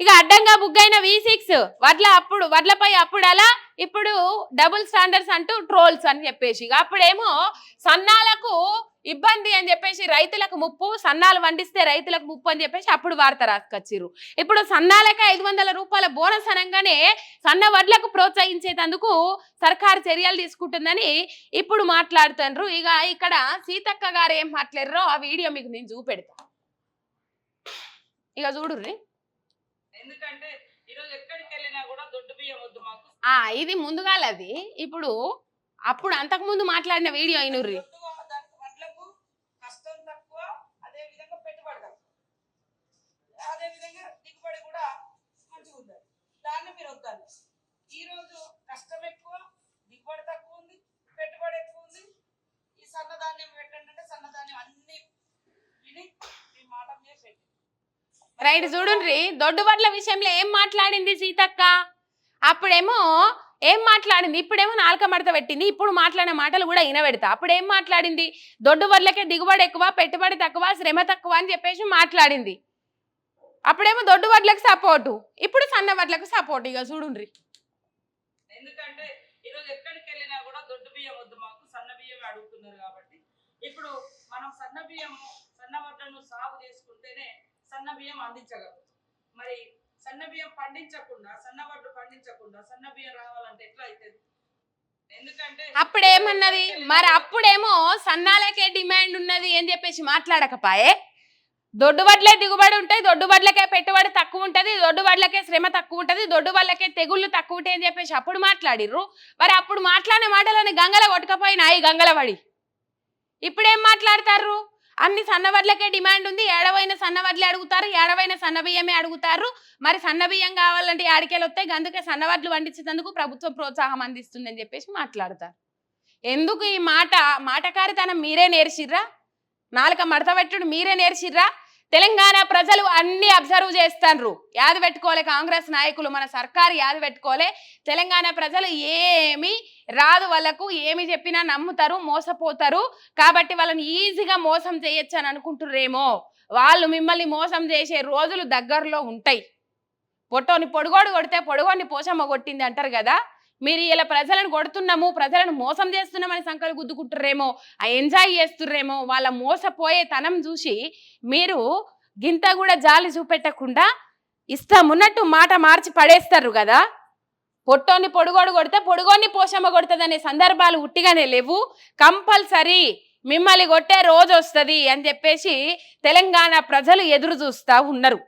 కొత్తగా బుక్ అయిన V six వడ్ల అప్పుడు వడ్లపై అప్పుడు అలా ఇప్పుడు డబుల్ స్టాండర్డ్స్ అంటూ ట్రోల్స్ అని చెప్పేసి. ఇక అప్పుడేమో సన్నాలకు ఇబ్బంది అని చెప్పేసి రైతులకు ముప్పు సన్నాలు వండిస్తే రైతులకు ముప్పు అని చెప్పేసి అప్పుడు వార్త రాసుకొచ్చిర్రు. ఇప్పుడు సన్నాలకే ఐదు వందల రూపాయల బోనస్ అనగానే సన్న వడ్లకు ప్రోత్సహించేటందుకు సర్కారు చర్యలు తీసుకుంటుందని ఇప్పుడు మాట్లాడుతున్నారు ఇక ఇక్కడ సీతక్క గారు ఏం మాట్లాడారో ఆ వీడియో మీకు నేను చూపెడతా. ఇక చూడుర్రి ఎందుకంటే ఈరోజు ఎక్కడికి వెళ్ళినా కూడా దొడ్డు బియ్యం వద్దు మాకు ఆ ఇది ముందుగాలది. ఇప్పుడు అప్పుడు అంతకు ముందు మాట్లాడిన వీడియో అయినుర్రి. దొడ్డుగా దానికి వడ్లకు కష్టం తక్కువ అదే విధంగా పెట్టుబడి తక్కువ. అదే విధంగా దిగుబడి కూడా మంచిగా ఉంది. దాన్ని మీరు వద్దాను ఈ రోజు కష్టం ఎక్కువ దిగుబడి తక్కువ ఉంది పెట్టుబడి ఎక్కువ ఉంది. ఈ సన్నధాన్యం పెట్టండి అంటే సన్నధాన్యం అన్ని విని మీ మాట మీద పెట్టి రైట్ చూడుండ్రి. దొడ్డు వడ్ల విషయంలో ఏం మాట్లాడింది సీతక్క? అప్పుడేమో ఏం మాట్లాడింది? ఇప్పుడేమో నాలుక మడత పెట్టింది. ఇప్పుడు మాట్లాడిన మాటలు కూడా వినబెడతా అప్పుడు ఏం మాట్లాడింది? దొడ్డు వర్లకే దిగుబడి ఎక్కువ పెట్టుబడి తక్కువ శ్రమ తక్కువ అని చెప్పేసి మాట్లాడింది. అప్పుడేమో దొడ్డు వడ్లకు సపోర్టు ఇప్పుడు సన్న వడ్లకు సపోర్ట్ ఇక చూడుండ్రి. ఎందుకంటే ఈరోజు ఎక్కడికి వెళ్ళినా కూడా దొడ్డు బియ్యం వద్దు. మాకు సన్న బియ్యం అడుగుతున్నారు కాబట్టి. ఇప్పుడు మనం సన్న బియ్యం సన్న వడ్లను సాగు చేసుకుంటేనే సన్న బియ్యం అందించగలుగుతాం. మరి సన్న బియ్యం పండించకుండా సన్న వడ్లు పండించకుండా సన్న బియ్యం రావాలంటే ఎట్లా అవుతుంది ఎందుకంటే అప్పుడేమన్నది? మరి అప్పుడేమో సన్నాలకే డిమాండ్ ఉన్నది అని చెప్పేసి మాట్లాడకపాయే. దొడ్డు వడ్లే దిగుబడి ఉంటాయి దొడ్డు వడ్లకే పెట్టుబడి తక్కువ ఉంటుంది దొడ్డు వడ్లకే శ్రమ తక్కువ ఉంటుంది దొడ్డు వడ్లకే తెగుళ్ళు తక్కువ ఉంటాయి అని చెప్పేసి అప్పుడు మాట్లాడిర్రు. మరి అప్పుడు మాట్లాడిన మాటలని గంగల కొట్టుకపోయినాయి గంగల పడి ఇప్పుడేం మాట్లాడతారు అన్ని సన్నవడ్లకే డిమాండ్ ఉంది. ఏడవైన సన్నవడ్లే అడుగుతారు. ఏడవైన సన్న బియ్యమే అడుగుతారు. మరి సన్న బియ్యం కావాలంటే ఆడికేలు వస్తాయి అందుకే సన్నవడ్లు వండించినందుకు ప్రభుత్వం ప్రోత్సాహం అందిస్తుందని చెప్పేసి మాట్లాడతారు. ఎందుకు ఈ మాట మాటకారితనం మీరే నేర్చిర్రా? నాలుక మడత పెట్టుడు మీరే నేర్చిర్రా? తెలంగాణ ప్రజలు అన్ని అబ్జర్వ్ చేస్తారు యాది పెట్టుకోలే కాంగ్రెస్ నాయకులు మన సర్కారు యాది పెట్టుకోలే తెలంగాణ ప్రజలు ఏమి రాదు వాళ్ళకు ఏమి చెప్పినా నమ్ముతారు మోసపోతారు. కాబట్టి వాళ్ళని ఈజీగా మోసం చేయొచ్చు అని అనుకుంటుర్రేమో. వాళ్ళు మిమ్మల్ని మోసం చేసే రోజులు దగ్గరలో ఉంటాయి. పొట్టోని పొడుగోడు కొడితే పొడుగోని పోషమ్మ కొట్టింది అంటారు కదా. మీరు ఇలా ప్రజలను కొడుతున్నాము ప్రజలను మోసం చేస్తున్నామని సంకలు గుద్దుకుంటుర్రేమో ఆ ఎంజాయ్ చేస్తుర్రేమో వాళ్ళ మోసపోయే తనం చూసి మీరు గింత కూడా జాలి చూపెట్టకుండా ఇష్టం ఉన్నట్టు మాట మార్చి పడేస్తారు కదా. పొట్టోని పొడుగోడు కొడితే పొడుగోని పోషమ్మ కొడుతుంది సందర్భాలు ఉట్టిగానే లేవు. కంపల్సరీ మిమ్మల్ని కొట్టే రోజు వస్తుంది అని చెప్పేసి తెలంగాణ ప్రజలు ఎదురు చూస్తూ ఉన్నారు.